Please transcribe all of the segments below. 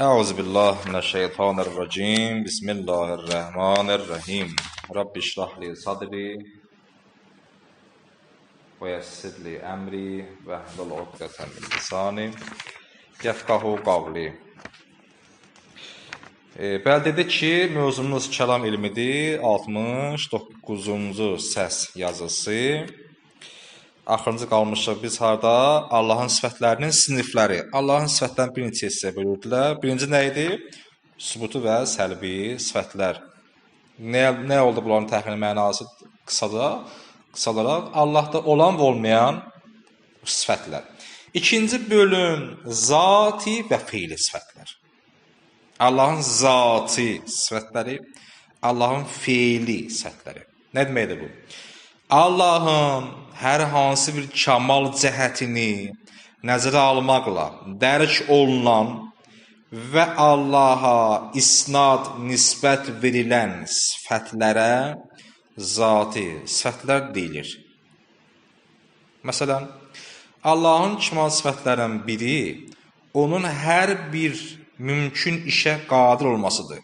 أعوذ بالله من الشيطان الرجيم بسم الله الرحمن الرحيم رب اشرح لي صدري ويسر لي أمري واحلل عقدة من لساني يفقهوا قولي E, bəli dedik ki, mövzumuz kəlam ilmidir. 69-cu səs yazısı. Axırıncı qalmışıq biz harda? Allahın sifətlərinin sinifləri. Allahın sifətlərini bir neçə hissəyə bölürdülər. Birinci nə idi? Sübutu və səlbi sifətlər. Nə, nə oldu bunların təxmini mənası qısaca? Qısalaraq Allahda olan və olmayan sifətlər. İkinci bölüm zati və feili sifətlər. Allahın zati sifətləri, Allahın feili sifətləri. Nə deməkdir bu? Allahın hər hansı bir kamal cəhətini nəzərə almaqla dərk olunan və Allaha isnad nisbət verilən sifətlərə zati sifətlər deyilir. Məsələn, Allahın kamal sifətlərindən biri onun hər bir mümkün işə qadir olmasıdır.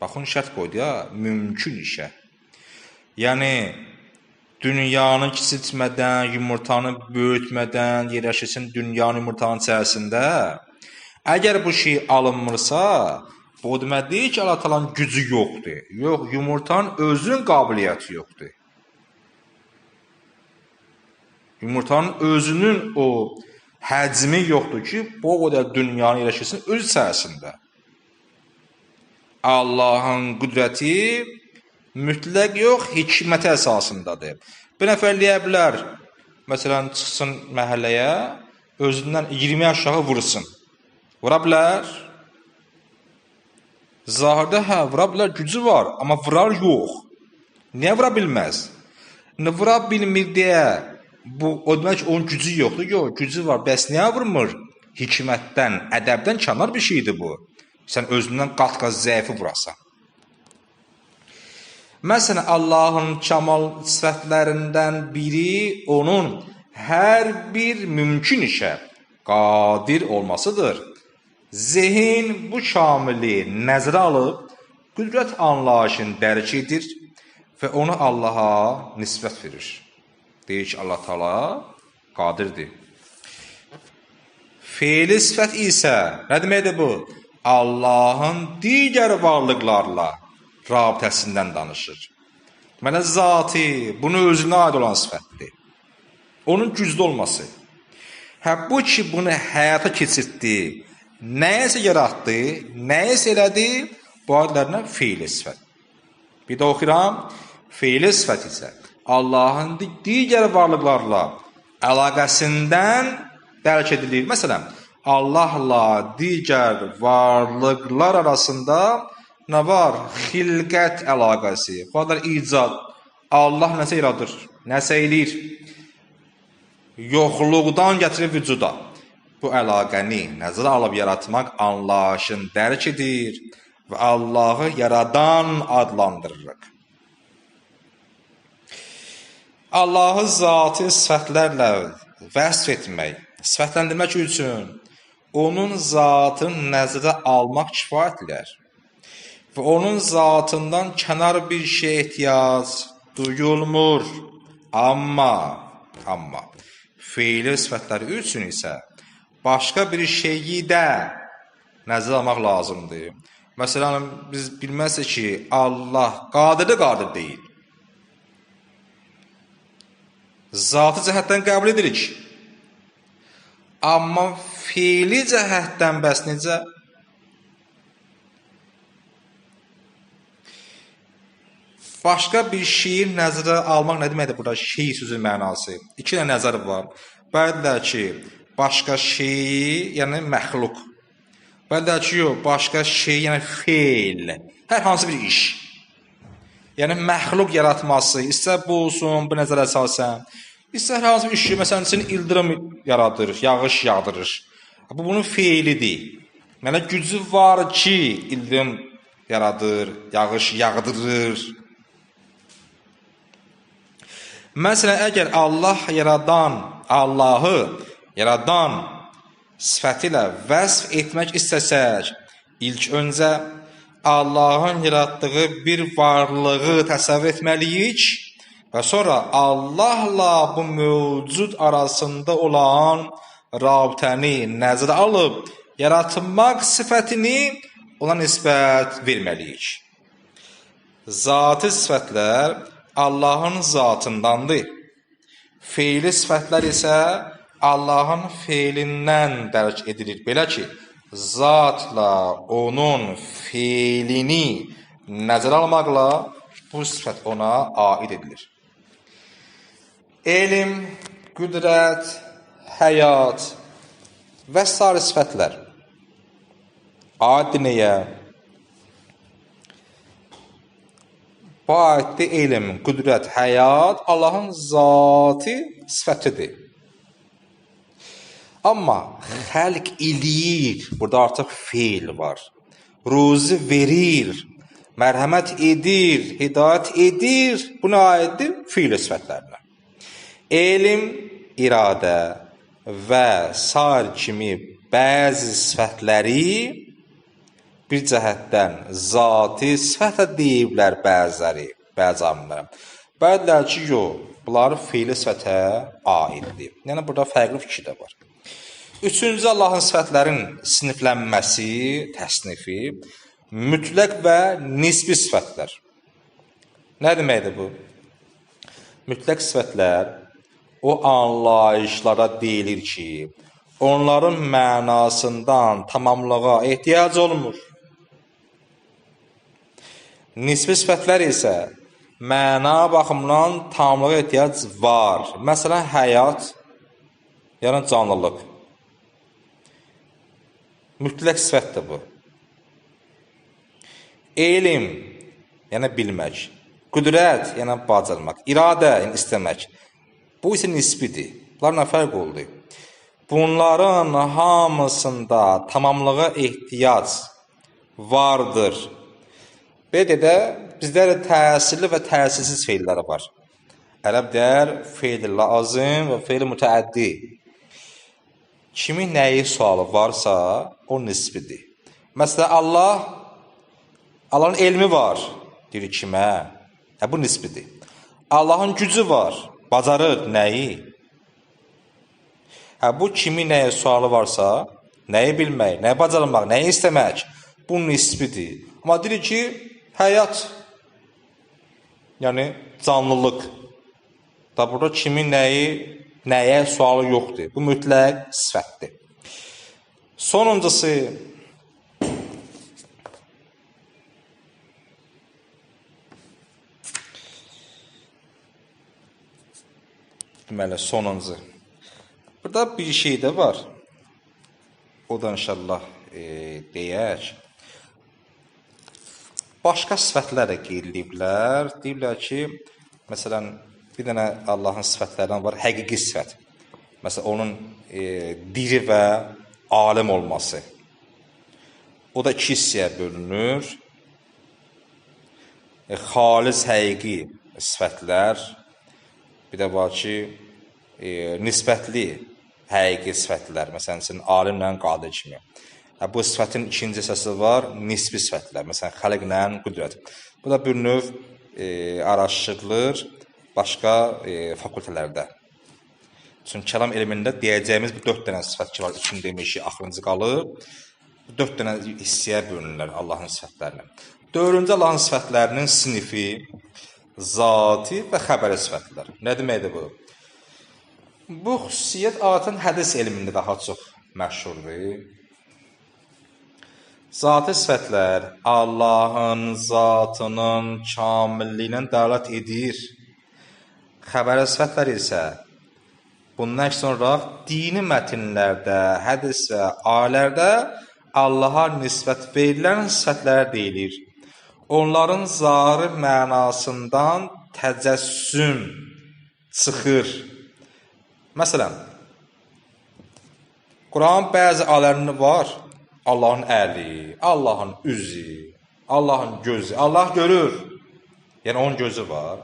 Baxın şərt qoydu ya, mümkün işə. Yəni dünyanı kiçiltmədən, yumurtanı böyütmədən yerləşirsin dünyanın yumurtanın içərisində. Əgər bu şey alınmırsa, bu demək deyil ki, Allah Taala'nın gücü yoxdur. Yox, yumurtanın özünün qabiliyyəti yoxdur. Yumurtanın özünün o həcmi yoxdur ki, bu qədər dünyanı yerləşirsin öz içərisində. Allahın qüdrəti mütləq yox, hikmət əsasındadır. Bir nəfər deyə bilər, məsələn, çıxsın məhəlləyə, özündən 20 aşağı vursun. Vura bilər? Zahirdə hə, vura bilər, gücü var, amma vurar yox. Niyə vura bilməz? Nə vura bilmir deyə bu o demək onun gücü yoxdur. Yox, gücü var. Bəs niyə vurmur? Hikmətdən, ədəbdən kənar bir şeydir bu. Sən özündən qat-qat zəifi vurasan. Məsələn, Allahın kamal sifətlərindən biri onun hər bir mümkün işə qadir olmasıdır. Zehin bu kamili nəzərə alıb qüdrət anlayışını dərk edir və onu Allaha nisbət verir. Deyir ki, Allah Taala qadirdir. Feili sifət isə nə deməkdir bu? Allahın digər varlıqlarla rabitəsindən danışır. Mənə zati, bunu özünə aid olan sifətdir. Onun güclü olması. Hə bu ki, bunu həyata keçirtdi, nəyisə yaratdı, nəyisə elədi, bu adlarına feili sifət. Bir də oxuram, feili sifət isə Allahın digər varlıqlarla əlaqəsindən dərk edilir. Məsələn, Allahla digər varlıqlar arasında nə var? Xilqət əlaqəsi. Bu adlar icad. Allah nəsə yaradır, nəsə eləyir. Yoxluqdan gətirib vücuda. Bu əlaqəni nəzərə alıb yaratmaq anlayışını dərk edir və Allahı yaradan adlandırırıq. Allahı zati sifətlərlə vəsf etmək, sifətləndirmək üçün onun zatını nəzərə almaq kifayətdir. Və onun zatından kənar bir şey ehtiyac duyulmur. Amma, amma feili sifətləri üçün isə başqa bir şeyi də nəzərə almaq lazımdır. Məsələn, biz bilməzsək ki, Allah qadirdir, qadir deyil. Zatı cəhətdən qəbul edirik. Amma feili cəhətdən bəs necə? Başqa bir şeyi nəzərə almaq nə deməkdir burada? Şey sözünün mənası. İki dənə nəzər var. Bəzilər ki, başqa şeyi, yəni məxluq. Bəzilər ki, yox, başqa şey, yəni feil. Hər hansı bir iş. Yəni məxluq yaratması, istər bu olsun, bu nəzərə əsasən, istər hər hansı bir iş, məsələn, üçün ildırım yaradır, yağış yağdırır. Bu bunun feilidir. Mənə gücü var ki, ildırım yaradır, yağış yağdırır. Məsələn, əgər Allah yaradan, Allahı yaradan sifəti ilə vəsf etmək istəsək, ilk öncə Allahın yaratdığı bir varlığı təsəvvür etməliyik və sonra Allahla bu mövcud arasında olan rabitəni nəzərə alıb yaratmaq sifətini ona nisbət verməliyik. Zati sifətlər Allahın zatındandır. Feili sifətlər isə Allahın feilindən dərk edilir. Belə ki, zatla onun feilini nəzərə almaqla bu sifət ona aid edilir. Elm, qüdrət, həyat və sair sifətlər aid nəyə? Ayətdə elm, qüdrət, həyat Allahın zati sifətidir. Amma xəlq eləyir. Burada artıq feil var. Ruzi verir. Mərhəmət edir, hidayət edir. Buna aiddir fiil sifətlərinə. Elm, iradə və sair kimi bəzi sifətləri bir cəhətdən zati sifətə deyiblər bəziləri, bəzi alimlər. Bəziləri ki, yox, bunlar feili sifətə aiddir. Yəni burada fərqli fikir də var. Üçüncü Allahın sifətlərin siniflənməsi, təsnifi mütləq və nisbi sifətlər. Nə deməkdir bu? Mütləq sifətlər o anlayışlara deyilir ki, onların mənasından tamamlığa ehtiyac olmur. Nisbi sifətlər isə məna baxımından tamamlığa ehtiyac var. Məsələn, həyat, yəni canlılıq. Mütləq sifətdir bu. Elm, yəni bilmək. Qüdrət, yəni bacarmaq. İradə, yəni istəmək. Bu isə nisbidir. Bunlarla fərq oldu. Bunların hamısında tamamlığa ehtiyac vardır. Belə də bizdə də təsirli və təsirsiz feillər var. Ərəb deyər feil lazım və feil mütəəddi. Kimin nəyi sualı varsa, o nisbidir. Məsələn, Allah Allahın elmi var. Deyir kimə? Hə bu nisbidir. Allahın gücü var. Bacarır nəyi? Hə bu kimin nəyə sualı varsa, nəyi bilmək, nəyi bacarmaq, nəyi istəmək, bu nisbidir. Amma deyir ki, həyat yəni canlılıq. Da burada kimin nəyi nəyə sualı yoxdur. Bu mütləq sifətdir. Sonuncusu deməli sonuncu. Burada bir şey də var. O da inşallah e, deyək. Başqa sifətlər də qeyd ediblər. Deyirlər ki, məsələn, Bir dənə Allahın sifətlərindən var, həqiqi sifət. Məsələn, onun e, diri və alim olması. O da iki hissəyə bölünür. E, xalis həqiqi sifətlər, bir də var ki, e, nisbətli həqiqi sifətlər, məsələn, sizin alimlə qadir kimi. Bu sifətin ikinci hissəsi var, nisbi sifətlər, məsələn, xəlqlə qüdrət. Bu da bir növ e, araşdırılır başqa e, fakültələrdə. Çünki kəlam elmində deyəcəyimiz bu 4 dənə sifət ki var, üçün demişik, axırıncı qalıb. Bu 4 dənə hissəyə bölünürlər Allahın sifətlərini. Dördüncü Allahın sifətlərinin sinifi zati və xəbəri sifətlər. Nə deməkdir bu? Bu xüsusiyyət adətən hədis elmində daha çox məşhurdur. Zati sifətlər Allahın zatının kamilliyinə dəlalət edir. Xəbər sifətləri isə bundan sonra dini mətnlərdə, hədis və ayələrdə Allaha nisbət verilən sifətlər deyilir. Onların zahiri mənasından təcəssüm çıxır. Məsələn, Quran bəzi ayələrində var. Allahın əli, Allahın üzü, Allahın gözü. Allah görür. Yəni onun gözü var.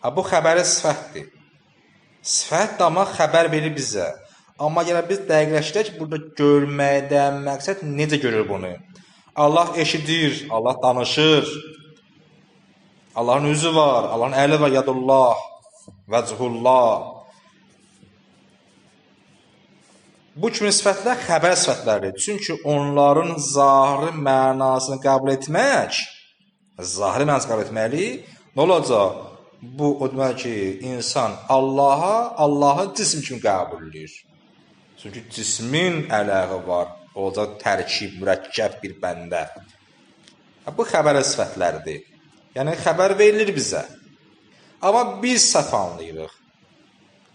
Ha, bu xəbəri sifətdir. Sifət amma xəbər verir bizə. Amma gələ biz dəqiqləşdirək burada görməkdən məqsəd necə görür bunu? Allah eşidir, Allah danışır. Allahın üzü var, Allahın əli var, yadullah, vəchullah. Bu kimi sifətlər xəbər sifətləridir. Çünki onların zahiri mənasını qəbul etmək, zahiri mənasını qəbul etməli, nə olacaq? Bu o demək ki, insan Allaha, Allahı cism kimi qəbul edir. Çünki cismin ələqə var. Olacaq tərkib, mürəkkəb bir bəndə. Bu xəbər sifətləridir. Yəni xəbər verilir bizə. Amma biz səhv anlayırıq.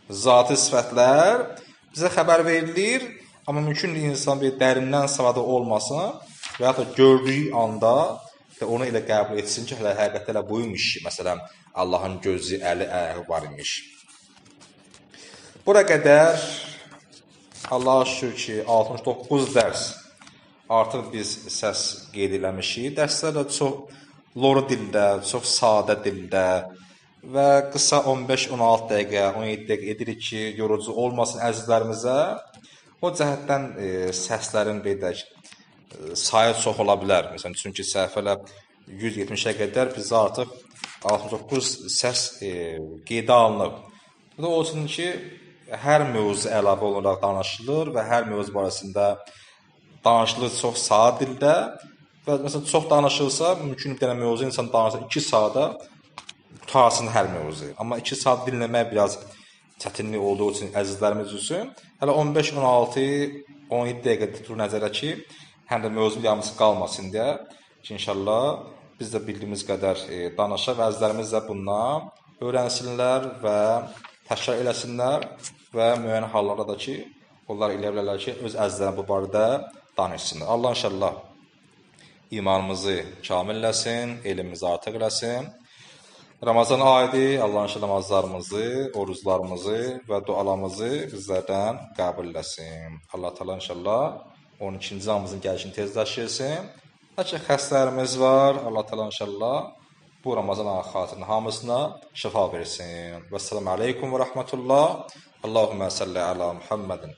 Zati sifətlər bizə xəbər verilir, amma mümkündür insan bir dərindən savada olmasın və ya da gördüyü anda və onu elə qəbul etsin ki, hələ həqiqətdə elə buymuş ki, məsələn, Allahın gözü, əli, ayağı var imiş. Bura qədər Allah'a şükür ki, 69 dərs artıq biz səs qeyd eləmişik. Dərslər də çox loru dildə, çox sadə dildə və qısa 15-16 dəqiqə, 17 dəqiqə edirik ki, yorucu olmasın əzizlərimizə. O cəhətdən e, səslərin deyək e, sayı çox ola bilər. Məsələn, çünki səhifələr 170-ə qədər biz artıq 69 səs e, qeydə alınıb. Bu da olsun ki, hər mövzu əlavə olaraq danışılır və hər mövzu barəsində danışılır çox sadə dildə və məsələn çox danışılsa, mümkün bir dənə mövzu insan danışsa 2 saata qutarsın hər mövzu. Amma 2 saat dinləmək biraz çətinlik olduğu üçün əzizlərimiz üçün hələ 15, 16, 17 dəqiqə tutur nəzərə ki, həm də mövzu yalnız qalmasın deyə ki, inşallah biz də bildiyimiz qədər e, danışa və əzizlərimiz də bundan öyrənsinlər və təkrar eləsinlər və müəyyən hallarda da ki, onlar elə bilərlər ki, öz əzizlərinə bu barədə danışsınlar. Allah inşallah imanımızı kamilləsin, elmimizi artıq eləsin. Ramazan ayıdır. Allah inşallah namazlarımızı, oruclarımızı və dualarımızı bizlərdən qəbul eləsin. Allah Taala inşallah 12-ci ayımızın gəlişini tezləşdirsin. Lakin xəstələrimiz var. Allah Taala inşallah bu Ramazan ayı xatirinə hamısına şifa versin. Və assalamu alaykum və rahmetullah. Allahumma salli ala Muhammedin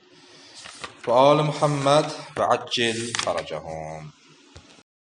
və ali Muhammed və accil faracahum.